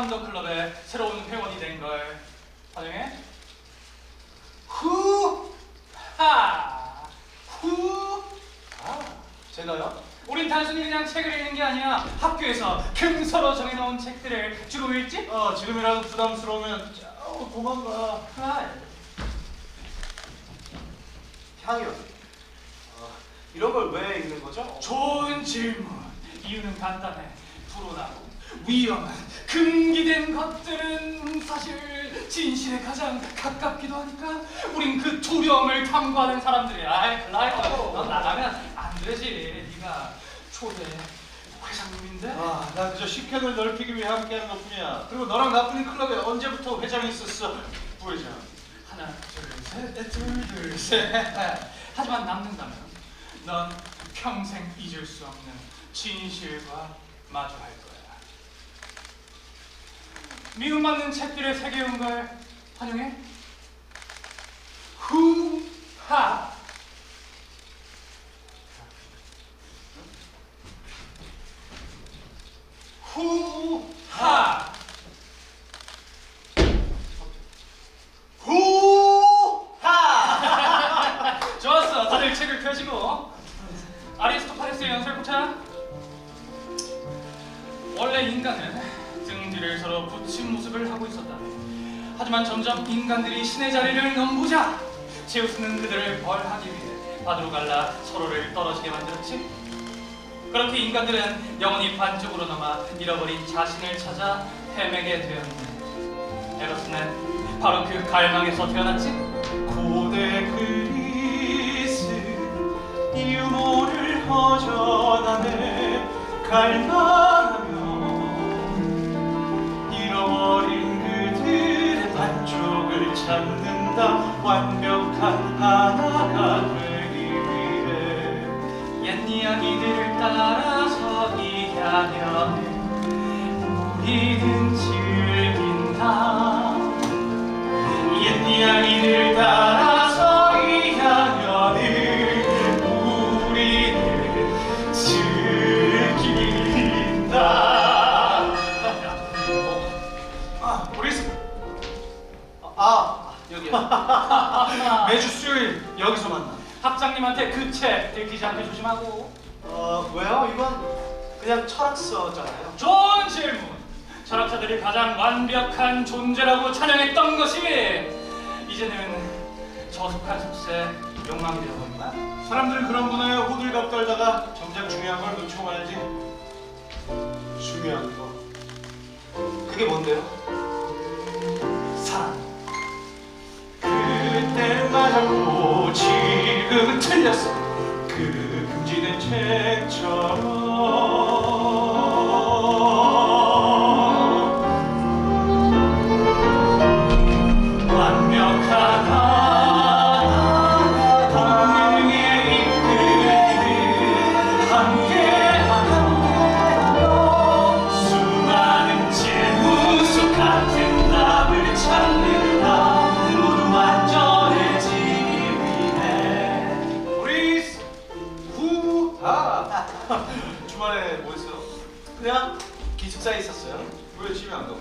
함덕클럽의 새로운 회원이 된 걸 환영해. 후, 하, 후. 아, 제가요? 우린 단순히 그냥 책을 읽는 게 아니야. 학교에서 금서로 정해놓은 책들을 주로 읽지? 어, 지금이라도 부담스러우면 저 도망가. 아, 향이요. 어, 이런 걸 왜 읽는 거죠? 좋은 질문. 이유는 간단해. 불온하고 위험한 금기된 것들은 사실 진실에 가장 가깝기도 하니까 우린 그 두려움을 탐구하는 사람들이야. 아이, 클라이더, 넌 나가면 안 되지. 네가 초대 회장님인데. 아, 난 그저 식견을 넓히기 위해 함께하는 것뿐이야. 그리고 너랑 나쁜이 클럽에 언제부터 회장이 있었어? 부회장. 하나, 둘, 셋, 둘, 둘, 셋. 하지만 남는다면 넌 평생 잊을 수 없는 진실과 마주할 거야. 미움받는 책들의 세계운 걸 환영해. 후하. 후하. 후하! 좋았어. 다들 책을 펴시고 아리스토파레스의 연설부터 원래 인간은 등뒤를 서로 붙인 모습을 하고 있었다. 하지만 점점 인간들이 신의 자리를 넘보자 제우스는 그들을 벌하기 위해 바다로 갈라 서로를 떨어지게 만들었지. 그렇게 인간들은 영원히 반쪽으로 넘어 잃어버린 자신을 찾아 헤매게 되었네. 에로스는 바로 그 갈망에서 태어났지. 고대 그리스 유모를 허전하네 갈망하며 찾는다. 완벽한 하나가 되기 위해 옛 이야기들을 따라서 이 향연을 우리는 즐긴다 여기요. 매주 수요일 여기서 만나 학장님한테 그 책 들키지 않게 조심하고 어, 왜요? 이건 그냥 철학서잖아요. 좋은 질문 철학자들이 가장 완벽한 존재라고 찬양했던 것이 이제는 저속한 속세 욕망이 되어버린 거야 사람들은 그런 문화에 호들갑 떨다가 정작 중요한 걸 놓치고 말지 중요한 거. 그게 뭔데요? 그때 맞았고 지금은 틀렸어. 그 금지된 책처럼 후하 주말에 뭐 했어요? 그냥 기숙사에 있었어요. 왜 집에 안 가고?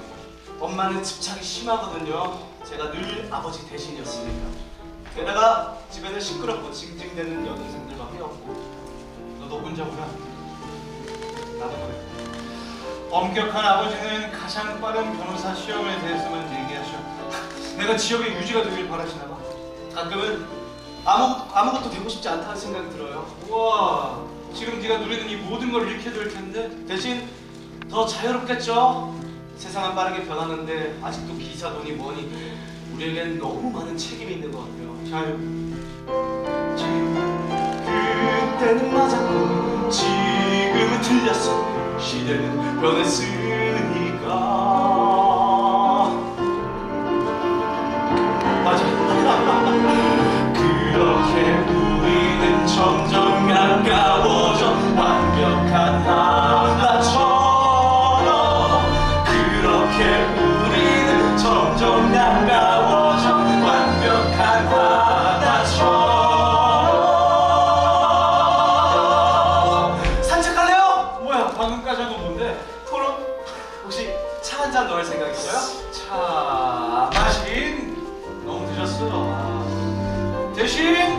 엄마는 집착이 심하거든요. 제가 늘 아버지 대신이었으니까. 게다가 집에는 시끄럽고 징징대는 여동생들밖에 없고. 너도 혼자구나 나도 그래 엄격한 아버지는 가장 빠른 변호사 시험에 대해서만 얘기하셔 내가 지역의 유지가 되길 바라시나 봐 가끔은 아무, 아무것도 되고 싶지 않다는 생각이 들어요. 우와 지금 네가 누리는 이 모든 걸 잃게 될 텐데 대신 더 자유롭겠죠? 세상은 빠르게 변하는데 아직도 기사 돈이 뭐니 우리에겐 너무 많은 책임이 있는 것 같아요. 자유 그때는 맞았고 지금은 틀렸어 시대는 변했으니 한 잔 넣을 생각이고요. 자, 마신 너무 늦었어. 대신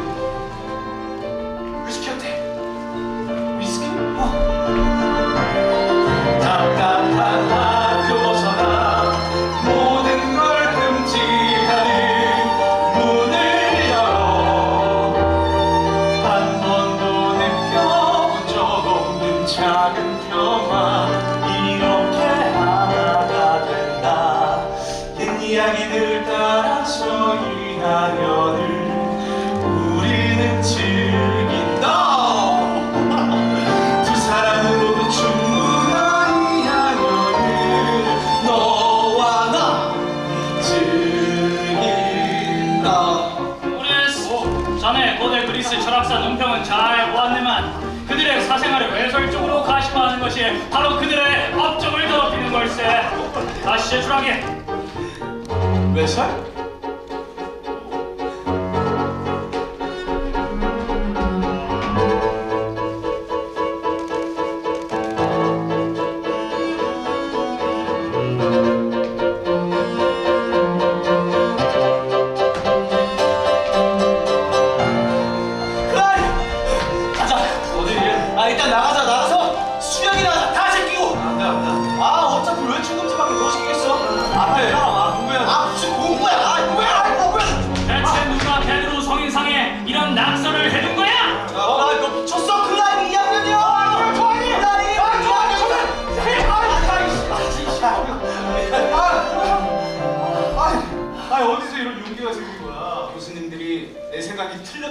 야연을 우리는 즐긴다. 두 사람으로도 충분한 이 야연을 너와 나 즐긴다. 우리스 자네 고대 그리스 철학사 논평은 잘 보았네만 그들의 사생활을 외설적으로 가시화하는 것이 바로 그들의 업적을 더럽히는 걸세. 다시 제출하게 외설?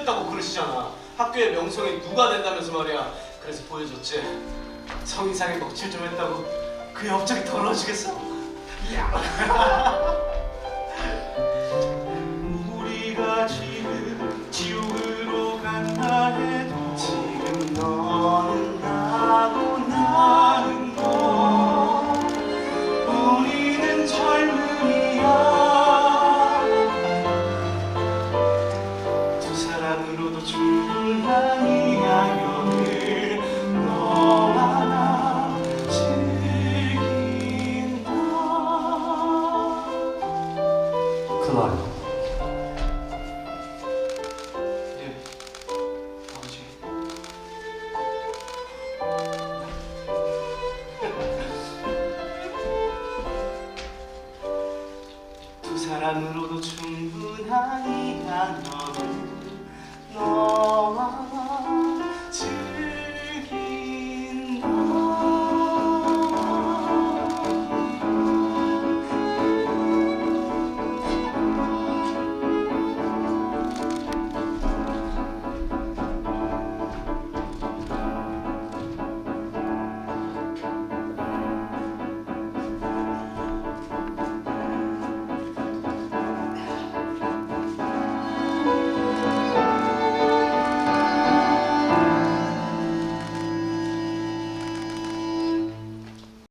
틀렸다고 그러시잖아. 학교의 명성이 누가 된다면서 말이야. 그래서 보여줬지. 성인상에 먹칠 좀 했다고. 그 업적이 더러워지겠어. 우리가 지금 지옥 la